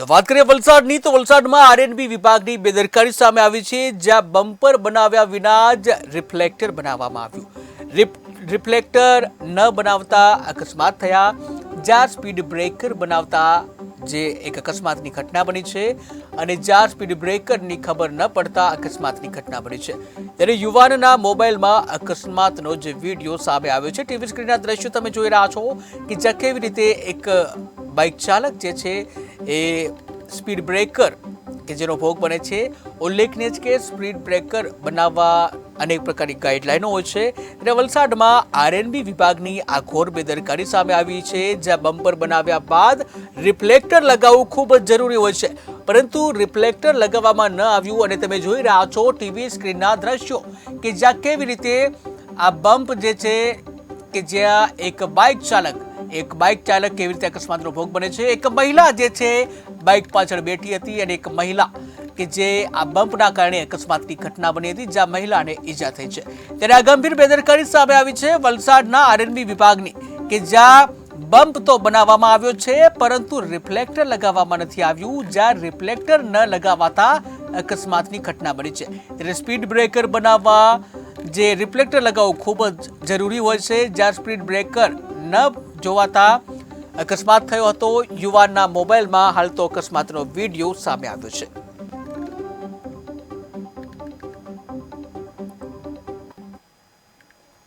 તો વાત કરીએ વલસાડની, તો વલસાડમાં આરએનબી વિભાગની બેદરકારી સામે આવી છે, જ્યાં બમ્પર બનાવ્યા વિના જ રિફ્લેક્ટર બનાવવામાં આવ્યું. રિફ્લેક્ટર ન બનાવતા અકસ્માત થયા, જ્યાં સ્પીડ બ્રેકર બનાવતા જે એક અકસ્માતની ઘટના બની છે અને જ્યાં સ્પીડ બ્રેકરની ખબર ન પડતા અકસ્માતની ઘટના બની છે. ત્યારે યુવાનના મોબાઈલમાં અકસ્માતનો જે વીડિયો સામે આવ્યો છે, ટીવી સ્ક્રીનના દ્રશ્યો તમે જોઈ રહ્યા છો કે જ્યાં કેવી રીતે એક બાઇક ચાલક જે છે એ સ્પીડ બ્રેકર કે જેનો ભોગ બને છે. ઉલ્લેખનીય છે કે સ્પીડ બ્રેકર બનાવવા અનેક પ્રકારની ગાઈડલાઈનો હોય છે. અને વલસાડમાં આરએનબી વિભાગની આ ઘોર બેદરકારી સામે આવી છે, જ્યાં બમ્પર બનાવ્યા બાદ રિફ્લેક્ટર લગાવવું ખૂબ જ જરૂરી હોય છે. પરંતુ રિફ્લેક્ટર લગાવવામાં ન આવ્યું અને તમે જોઈ રહ્યા છો ટીવી સ્ક્રીનના દ્રશ્યો, કે જ્યાં કેવી રીતે આ બમ્પ જે છે, કે જ્યાં એક બાઇક ચાલક એક બાઇક ચાલક કેવી રીતે અકસ્માતનો ભોગ બને છે? એક મહિલા જે છે, બાઇક પાછળ બેઠી હતી અને એક મહિલા કે જે આ બમ્પના કારણે અકસ્માતની ઘટના બની હતી, જ્યાં મહિલાને ઈજા થઈ છે. ત્યારે આ ગંભીર બેદરકારી સામે આવી છે. વલસાડના આરએનબી વિભાગની કે જ્યાં બમ્પ તો બનાવવામાં આવ્યો છે, પરંતુ રિફ્લેક્ટર લગાવવામાં નથી આવ્યું, જ્યાં રિફ્લેક્ટર ન લગાવાતા અકસ્માતની ઘટના બની છે. ત્યારે સ્પીડ બ્રેકર બનાવવા જે રિફ્લેક્ટર લગાવવું ખૂબ જ જરૂરી હોય છે. જ્યાં સ્પીડ બ્રેકર ન જોવાતા અકસ્માત થયો હતો. યુવાનના મોબાઈલમાં હાલ તો અકસ્માતનો વીડિયો સામે આવ્યો છે.